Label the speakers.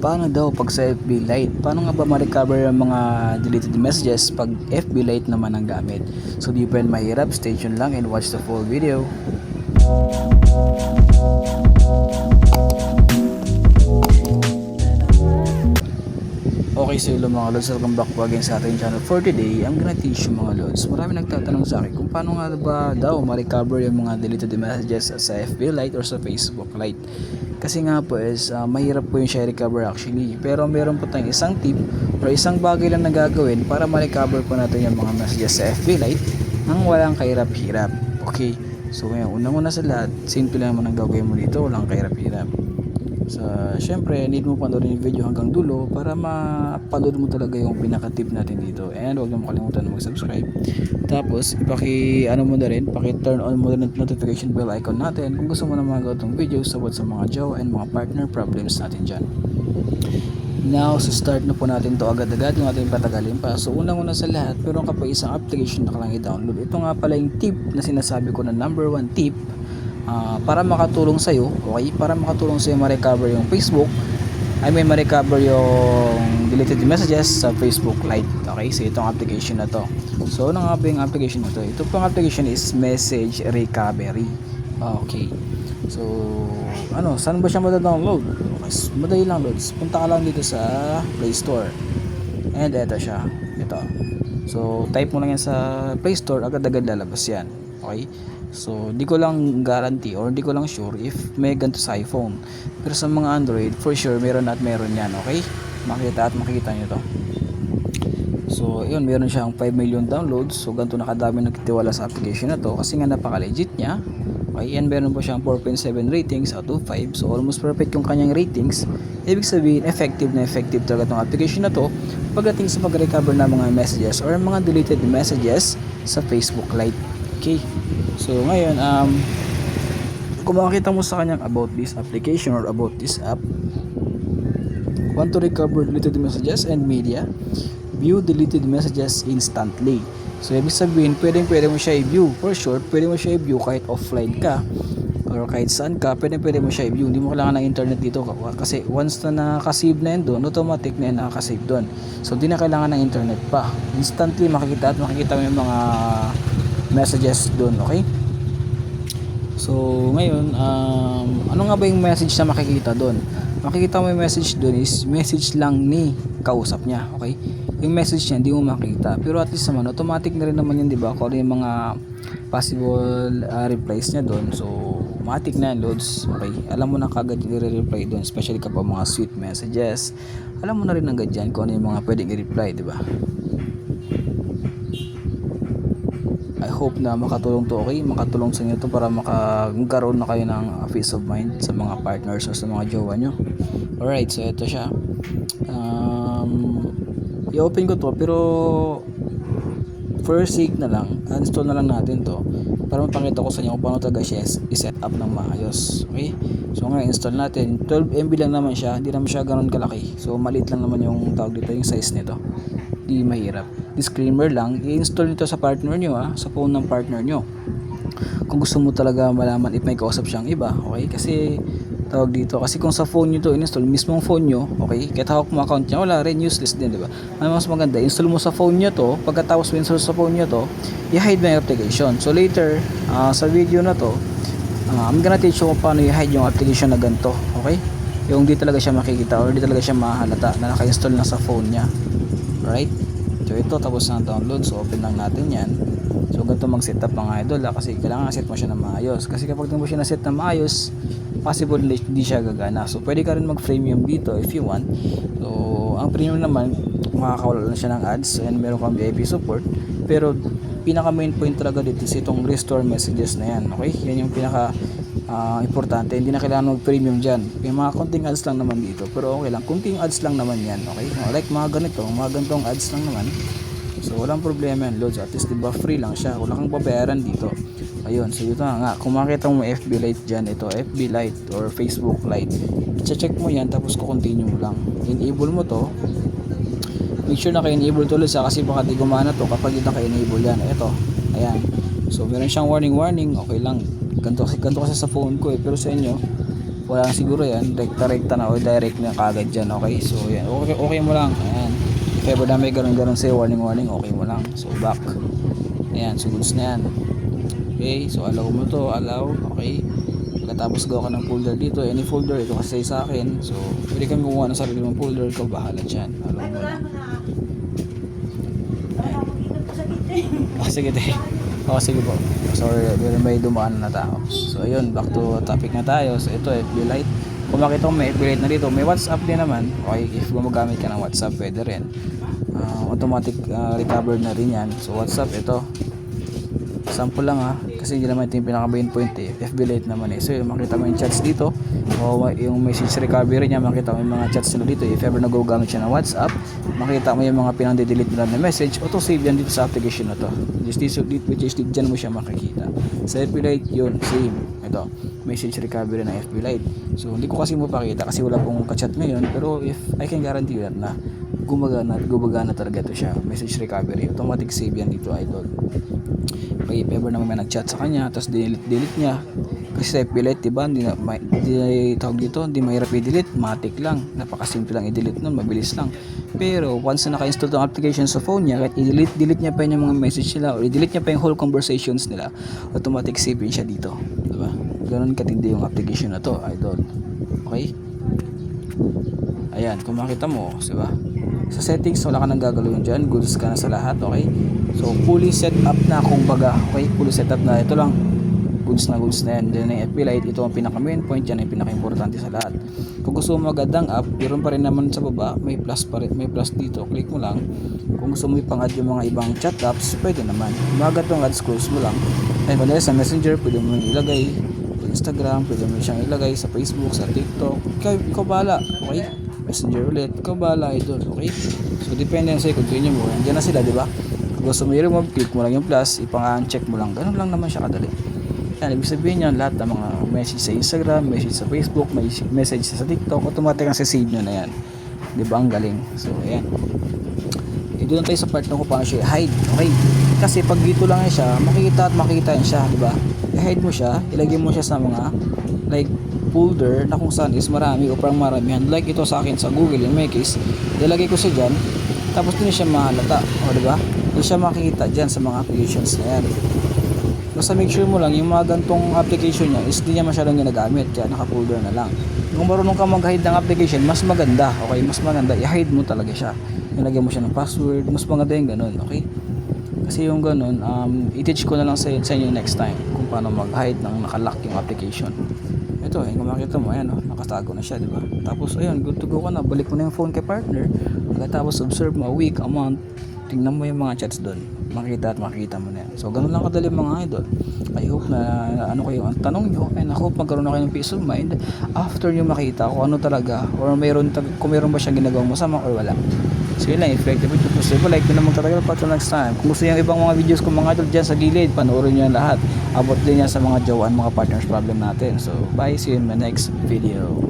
Speaker 1: Paano daw pag sa FB Lite? Paano nga ba ma-recover ang mga deleted messages pag FB Lite naman ang gamit? So di pa yan mahirap, stay tuned lang and watch the full video. Okay, so hello mga lods, welcome back po again sa ating channel for today. I'm gonna teach you mga lods. Marami nagtatanong sa akin kung paano nga ba daw ma-recover yung mga deleted messages sa FB Lite or sa Facebook Lite. Kasi nga po is ah, mahirap po yung share recover actually. Pero meron po tayong isang tip or isang bagay lang na gagawin para ma-recover po natin yung mga messages sa FB Lite nang walang kahirap-hirap. Okay, so ngayon, unang-una sa lahat, simple lang naman ang gagawin mo dito, walang kahirap-hirap. So, syempre, need mo panoorin yung video hanggang dulo para mapanood mo talaga yung pinaka-tip natin dito. And huwag mo makalimutan na mag-subscribe. Tapos, ipaki, ano mo na rin, paki-turn on mo ang notification bell icon natin kung gusto mo na mga ganitong videos about sa mga jowa and mga partner problems natin dyan. Now, so start na po natin to agad-agad yung ating patagalin pa. So, unang-una sa lahat, meron ka pa isang application na kailangan i-download. Ito nga pala yung tip na sinasabi ko na number one tip ah, para makatulong sa'yo, okay? Para makatulong sa'yo ma-recover yung Facebook, I mean ma-recover yung deleted messages sa Facebook Lite, okay? So, itong application na to. So, ano nga yung application na to? Ito pong application is Message Recovery. Okay. So, ano, saan ba siya madadownload? Mas madali lang loads. Punta ka lang dito sa Play Store. And eto siya. Ito. So, type mo lang yan sa Play Store, agad-agad lalabas yan. Okay? So, di ko lang guarantee or di ko lang sure if may ganito sa iPhone. Pero sa mga Android, for sure, meron at meron yan. Okay? Makita at makikita nyo to. So, yun, meron siyang 5 million downloads. So, ganito nakadami nagtitiwala sa application na to kasi nga napaka-legit niya. Okay, and meron po siyang 4.7 ratings out of 5. So, almost perfect yung kanyang ratings. Ibig sabihin, effective na effective talaga itong application na to pagdating sa pag-recover ng mga messages or mga deleted messages sa Facebook Lite. Okay. So, ngayon, um, kung makakita mo sa kanyang about this application or about this app, want to recover deleted messages and media, view deleted messages instantly. So, ibig sabihin, pwedeng pwede mo siya i-view. For sure, pwede mo siya i-view kahit offline ka or kahit saan ka, pwede pwede mo siya i-view. Hindi mo kailangan ng internet dito kasi once na nakasave na yun doon, automatic na yun nakakasave doon. So, di na kailangan ng internet pa. Instantly makikita at makikita mo yung mga messages doon, okay? So, ngayon, um, ano nga ba yung message na makikita doon? Makikita mo yung message doon is message lang ni kausap niya, okay? Yung message niya, hindi mo makita. Pero at least naman, automatic na rin naman yun, di ba? Kung ano yung mga possible uh, replies niya doon. So, automatic na loads. Okay? Alam mo na kagad yung i-reply doon, especially kapag mga sweet messages. Alam mo na rin agad yan kung ano yung mga pwedeng i-reply, di ba? I hope na makatulong to okay? Makatulong sa inyo to para maka- magkaroon na kayo ng uh, peace of mind sa mga partners o sa mga jowa nyo. Alright so ito siya. Um, i-open ko to pero first sake na lang. Uninstall na lang natin to para mapakita ko sa inyo kung paano talaga siya i-set up ng maayos okay? So ngayon install natin. 12 MB lang naman siya. Hindi naman siya ganun kalaki. So maliit lang naman yung tawag dito yung size nito di mahirap. Disclaimer lang i-install nito sa partner nyo ha, sa phone ng partner nyo. Kung gusto mo talaga malaman if may kausap siyang iba okay? Kasi tawag dito kasi kung sa phone nyo to install mismong phone nyo okay? Kahit hawak mo account niya wala rin useless din di ba? Ano mas maganda install mo sa phone nyo to pagkatapos mo install sa phone nyo to i-hide mo yung application. So later ah, sa video na to ah, I'm gonna teach you kung paano i-hide yung application na ganito okay? Yung di talaga siya makikita or di talaga siya mahalata na naka-install na sa phone niya Alright? So ito tapos na download. So open lang natin yan. So ganito mag-setup mga idol ha? kasi kailangan set mo siya na maayos. Kasi kapag mo siya na-set na maayos, possible hindi siya gagana. So pwede ka rin mag-premium dito if you want. So ang premium naman, makakawala lang siya ng ads and meron kang VIP support. Pero pinaka main point talaga dito is itong restore messages na yan. Okay? Yan yung pinaka ah, importante. Hindi na kailangan mag-premium dyan. May mga konting ads lang naman dito. Pero okay lang. Kunting ads lang naman yan. Okay? Like mga ganito. Mga ganitong ads lang naman. So, walang problema yan. Loads. At least, diba, free lang siya. Wala kang babayaran dito. Ayun. So, ito nga. Kung makita mo FB Lite dyan, ito, FB Lite or Facebook Lite. check mo yan. Tapos, kukontinue mo lang. Enable mo to. Make sure na ka-enable to sa kasi baka di gumana to kapag hindi ka-enable yan. Ito. Ayan. So, meron siyang warning warning. Okay lang ganito kasi ganito kasi sa phone ko eh. Pero sa inyo wala na siguro yan. Rekta-rekta na o direct na kagad dyan okay? So yan. Okay, okay mo lang. Ayan. If ever na may ganun ganun say warning warning okay mo lang. So back. Ayan so goods na yan. Okay so allow mo to. Allow okay. Pagkatapos gawa ka ng folder dito any folder ito kasi sa akin. So pwede kang gumawa ng sarili mong folder. Ikaw bahala dyan. Allow mo lang. Ah, sige te. Oo, sige po. Sorry, pero may dumaan na tao. So, ayun, back to topic na tayo. So, ito, FB Lite. Kung makita mo may FB Lite na dito, may WhatsApp din naman. Okay, if gumagamit ka ng WhatsApp, pwede rin. Ah, automatic ah, recover na rin yan. So, WhatsApp, ito. Sample lang ha. Kasi hindi naman ito yung pinaka main point eh. FB Lite naman eh. So, yung makita mo yung chats dito. O yung message recovery niya, makita mo yung mga chats nila dito. If ever nag-gamit siya ng WhatsApp, makita mo yung mga pinang-delete nila na message, auto-save yan dito sa application na to. Just this, which is dyan mo siya makikita. Sa FB Lite, yun, same. Ito, message recovery ng FB Lite. So, hindi ko kasi mapakita kasi wala pong kachat ngayon. Pero if I can guarantee you that na gumagana, gumagana talaga to siya. Message recovery. Automatic save yan dito, idol. Okay, if ever naman may nag-chat sa kanya, tapos delete, delete niya. Kasi Lite, diba, hindi na, may, hindi, tawag dito, hindi mahirap i-delete, matik lang. Napakasimple lang i-delete nun, mabilis lang. Pero, once na naka-install tong application sa phone niya, kahit i-delete, delete niya pa yun yung mga message nila, or i-delete niya pa yung whole conversations nila, automatic save siya dito. Diba? Ganun katindi yung application na to, idol. Okay? Ayan, kung makita mo, di ba? Sa settings, wala ka nang gagalawin dyan. Goods ka na sa lahat, okay? So, fully set up na kung baga, okay? Fully set up na. Ito lang, goods na goods na yan. Then, yung FB Lite, ito ang pinaka main point, yan ang pinaka-importante sa lahat. Kung gusto mo magandang app, meron pa rin naman sa baba, may plus pa rin, may plus dito. Click mo lang. Kung gusto mo ipang-add yung mga ibang chat apps, pwede naman. Umaga tong add scrolls mo lang. Ay, madali sa Messenger, pwede mo ilagay. Instagram, pwede mo siyang ilagay sa Facebook, sa TikTok. Ikaw, ikaw bahala, okay? Messenger ulit, ikaw bahala, idol, okay? So, depende na sa'yo gusto mo. Andiyan na sila, di ba? Kung gusto mo i-remove, click mo lang yung plus, ipang-uncheck mo lang. Ganun lang naman siya kadali. Yan, ibig sabihin yan, lahat ng mga message sa Instagram, message sa Facebook, message sa TikTok, automatic ang save nyo na yan. Di ba? Ang galing. So, ayan. E, doon tayo sa part na kung paano siya hide. Okay? Kasi pag dito lang yan siya, makikita at makikita yan siya, di ba? I-hide mo siya, ilagay mo siya sa mga like folder na kung saan is marami o parang maramihan. Like ito sa akin sa Google in my case, ilagay ko siya dyan, tapos doon siya mahalata. O, di ba? Doon siya makikita dyan sa mga applications na yan. Basta make sure mo lang yung mga gantong application niya is di niya masyadong ginagamit kaya naka-folder na lang. Kung marunong ka mag-hide ng application, mas maganda. Okay, mas maganda. I-hide mo talaga siya. Ilagay mo siya ng password. Mas maganda yung ganun. Okay? Kasi yung ganun, um, i-teach ko na lang sa, sa inyo next time kung paano mag-hide ng nakalock yung application. Ito, eh, kung mo, ayan, oh, nakatago na siya, di ba? Tapos, ayun, good to go ka na. Balik mo na yung phone kay partner. Pagkatapos, observe mo a week, a month, tingnan mo yung mga chats doon. Makita at makita mo na yan. So, ganun lang kadali mga idol. I hope na, ano kayo, ang tanong nyo, and I hope magkaroon na kayo ng peace of mind after nyo makita kung ano talaga, or mayroon, kung mayroon ba siyang ginagawang masama or wala. So, yun lang, ito. Gusto nyo like, yun na magtatagal pa till next time. Kung gusto yung ibang mga videos kong mga idol dyan sa gilid, panoorin nyo lahat. Abot din yan sa mga jawaan, mga partners problem natin. So, bye, see you in my next video.